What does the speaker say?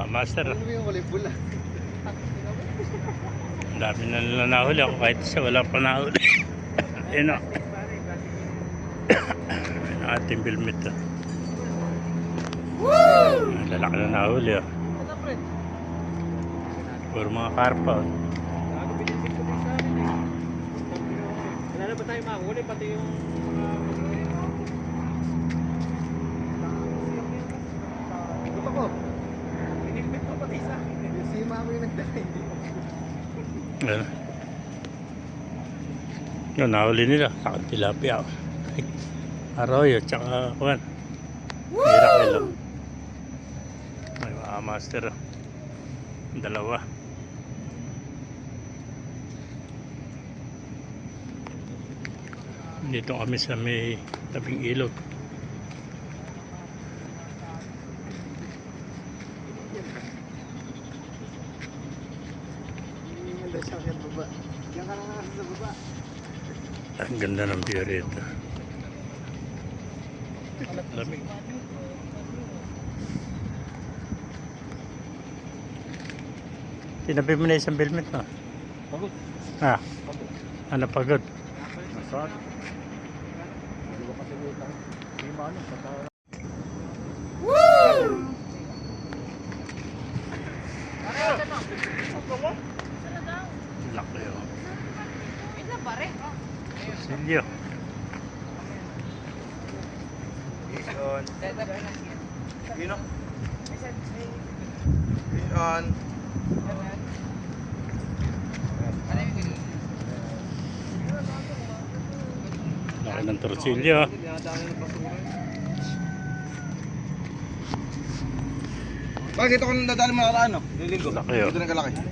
Ah, master. Ano yung kulay pula? Ang dami na nila nahuli ako kahit isa wala pa nahuli. Ayun o. Ayun ang ating bilmit lalaki na nahuli o. Puro mga karpa o. Wala na ba tayo makahuli pati yung mga Ikot ako. Inipit ko pati sa akin. Yung Ayun. Yun, nahuli nila. Saka tilapia. Arroyo, tsaka kuwan. O. May mga master. Dalawa. Dito kami sa may tabing ilog. Sa baba. Diyan ka na nga sa baba. Ang ganda ng view rito. Lamig. Tinabi mo na isang helmet mo. Pagod. Ah, ano pagod? Masad. Hindi ko kasi utang. Hindi mo ano. Pagka... Laki oh. Silyo. Vision. Yun o. Vision. Laki ng torsilyo. Bakit ito kung nadali mo nakaraan no? Lilinggo. Laki, oh. Ito na kalaki.